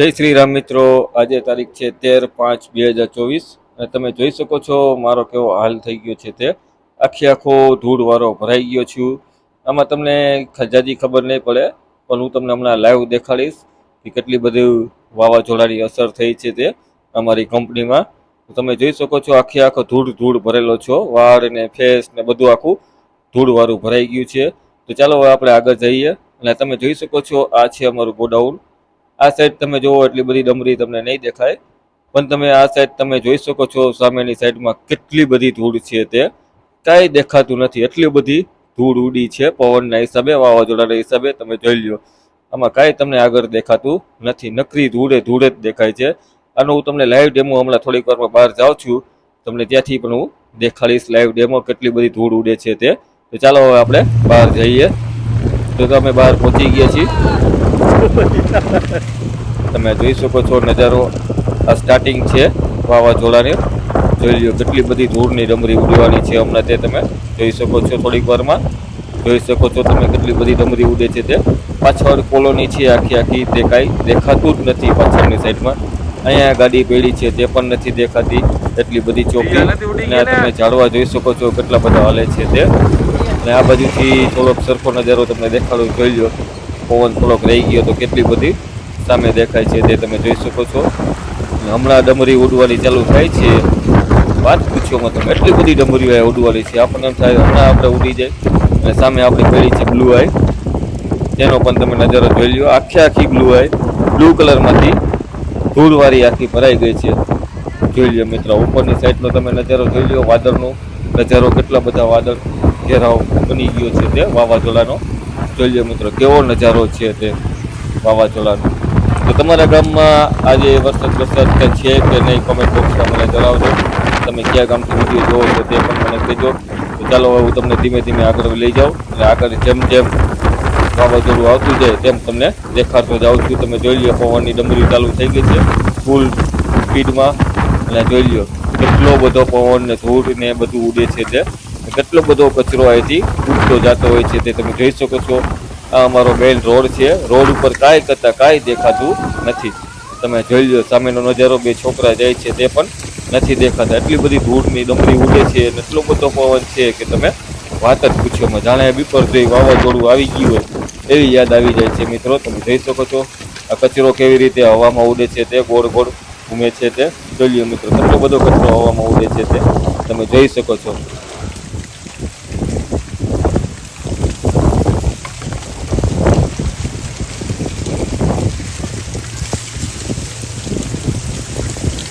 જય શ્રી રામ મિત્રો. આજે તારીખ છે તેર પાંચ બે હજાર ચોવીસ. અને તમે જોઈ શકો છો મારો કેવો હાલ થઈ ગયો છે તે. આખી આખો ધૂળવાળો ભરાઈ ગયો છું. આમાં તમને જાજી ખબર નહીં પડે, પણ હું તમને હમણાં લાઈવ દેખાડીશ કે કેટલી બધી વાવાઝોડાની અસર થઈ છે તે અમારી કંપનીમાં. તમે જોઈ શકો છો આખી આખો ધૂળ ધૂળ ભરેલો છો. વાળ ને ફેસ ને બધું આખું ધૂળવાળું ભરાઈ ગયું છે. તો ચાલો હવે આપણે આગળ જઈએ. અને તમે જોઈ શકો છો આ છે અમારું ગોડાઉન. આ સાઈડ તમે જોવો એટલી બધી ડમરી તમને નહીં દેખાય. પણ તમે આ સાઈડ તમે જોઈ શકો છો, સામેની સાઈડમાં કેટલી બધી ધૂળ છે તે. કાંઈ દેખાતું નથી. એટલી બધી ધૂળ ઉડી છે પવનના હિસાબે, વાવાઝોડાના હિસાબે. તમે જોઈ લ્યો. આમાં કાંઈ તમને આગળ દેખાતું નથી. નકરી ધૂળે ધૂળે જ દેખાય છે. આનો હું તમને લાઈવ ડેમો હમણાં થોડીક વારમાં બહાર જાઉં છું. તમને ત્યાંથી પણ હું દેખાડીશ લાઈવ ડેમો કેટલી બધી ધૂળ ઉડે છે તે. તો ચાલો હવે આપણે બહાર જઈએ. તો તમે બહાર પહોંચી ગયા છીએ. તમે જોઈ શકો છો નજારો. આ સ્ટાર્ટિંગ છે વાવાઝોડાની. જોઈ લો કેટલી બધી ધૂળની ડમરી ઉડવાની છે હમણાં તે તમે જોઈ શકો છો થોડીક વારમાં. જોઈ શકો છો તમે કેટલી બધી ડમરી ઉડે છે તે. પાછળ કોલોની છે આખી આખી. તે કાંઈ દેખાતું જ નથી પાછળની સાઈડમાં. અહીંયા ગાડી પેડી છે તે પણ નથી દેખાતી. એટલી બધી ચોકી. અને તમે ઝાડવા જોઈ શકો છો કેટલા બધા હાલે છે તે. અને આ બાજુથી થોડોક સરખો નજારો તમને દેખાડો. જોઈ લો પવન થોડોક રહી ગયો તો કેટલી બધી સામે દેખાય છે તે તમે જોઈ શકો છો. હમણાં ડમરી ઉડવાની ચાલુ થાય છે. વાત પૂછ્યોમાં તમે એટલી બધી ડમરીઓ અહીંયા ઉડવાની છે. આપણને થાય હમણાં આપણે ઉડી જાય અને સામે આપણી પેઢી છે બ્લુ આઈ. તેનો પણ તમે નજારો જોઈ લ્યો. આખી આખી બ્લુ આઈ. બ્લુ કલરમાંથી ધૂળવાળી આખી ભરાઈ ગઈ છે. જોઈ લ્યો મિત્રો, ઉપરની સાઈડનો તમે નજારો જોઈ લ્યો. વાદળનો નજારો કેટલા બધા વાદળ ઘેરાવ બની ગયો છે તે વાવાઝોડાનો. જોઈ લ્યો મિત્રો, કેવો નજારો છે તે વાવાઝોડાનો? તો તમારા ગામમાં આજે વરસાદ વરસાદ કંઈ છે કે નહીં? કોમેન્ટ બોક્સમાં મને જણાવજો. તમે કયા ગામથી વીડિયો જોવો છો તે પણ મને કહેજો. તો ચાલો હું તમને ધીમે ધીમે આગળ લઈ જાઉં અને આગળ જેમ જેમ વાવાઝોડું આવતું જાય તેમ તમને દેખાડતો જાઉં છું. તમે જોઈ લો પવનની ડમરી ચાલુ થઈ ગઈ છે. ફૂલ સ્પીડમાં અને જોઈ લો કેટલો બધો પવન ને ધૂળ ને બધું ઉડે છે તે. કેટલો બધો કચરો અહીંથી ઉડતો જતો હોય છે તે તમે જોઈ શકો છો. આ અમારો મેઇન રોડ છે. રોડ ઉપર કાંઈ કરતાં કાંઈ દેખાતું નથી. તમે જોઈ લો, સામેનો નજારો બે છોકરા જાય છે તે પણ નથી દેખાતા. એટલી બધી ધૂળની ડમરી ઉડે છે એટલો બધો પવન છે કે તમે વાત જ પૂછ્યોમાં જાણે બીપર જોઈ વાવાઝોડું આવી ગયું હોય. એવી યાદ આવી જાય છે મિત્રો. તમે જોઈ શકો છો આ કચરો કેવી રીતે હવામાં ઉડે છે તે, ગોળ ગોળ ઘૂમે છે તે. જોઈ લો મિત્રો, કેટલો બધો કચરો હવામાં ઉડે છે તે. તમે જોઈ શકો છો.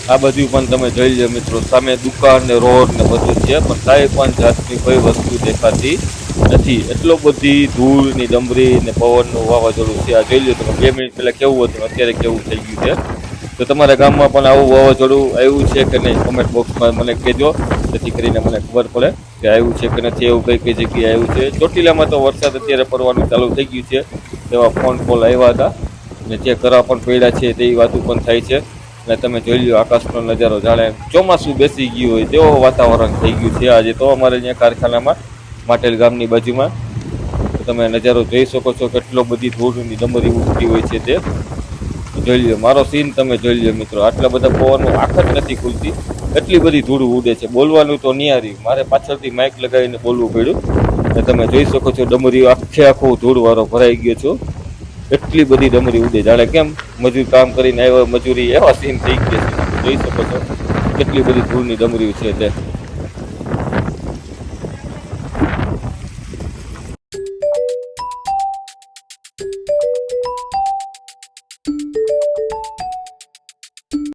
આ બધું પણ તમે જોઈ લો મિત્રો, સામે દુકાન ને રોડ ને બધું છે, પણ કાંઈ પણ જાતની કોઈ વસ્તુ દેખાતી નથી. એટલો બધી ધૂળની ડમરી ને પવનનું વાવાઝોડું છે. આ જોઈ લો તમે, બે મિનિટ પહેલાં કેવું હતું અત્યારે કેવું થઈ ગયું છે. તો તમારા ગામમાં પણ આવું વાવાઝોડું આવ્યું છે કે નહીં? કોમેન્ટ બોક્સમાં મને કહેજો, જેથી કરીને મને ખબર પડે કે આવ્યું છે કે નથી, એવું કઈ કઈ જગ્યાએ આવ્યું છે. ચોટીલામાં તો વરસાદ અત્યારે પડવાનું ચાલુ થઈ ગયું છે એવા ફોન કોલ આવ્યા હતા. ને જે કરા પણ પડ્યા છે તેવી વાતો પણ થાય છે. અને તમે જોઈ લો આકાશનો નજારો જાણે ચોમાસું બેસી ગયું હોય તેવો વાતાવરણ થઈ ગયું છે આજે. તો અમારે અહીંયા કારખાનામાં, માટેલ ગામની બાજુમાં તમે નજારો જોઈ શકો છો કેટલો બધી ધૂળની ડમરી ઉડતી હોય છે તે. જોઈ લો મારો સીન તમે જોઈ લો મિત્રો. આટલા બધા પવનો આંખ જ નથી ખુલતી. એટલી બધી ધૂળ ઉડે છે. બોલવાનું તો નિહારી મારે પાછળથી માઇક લગાવીને બોલવું પડ્યું. અને તમે જોઈ શકો છો ડમરીઓ આખે આખો ધૂળવાળો ભરાઈ ગયો છો. એટલી બધી ડમરી ઉડે. જાણે કેમ? મજૂર કામ કરીને આવ્યો, મજૂરી એવા સીન થઈ ગયા છે. જોઈ શકો છો કેટલી બધી ધૂળની ડમરીઓ છે તે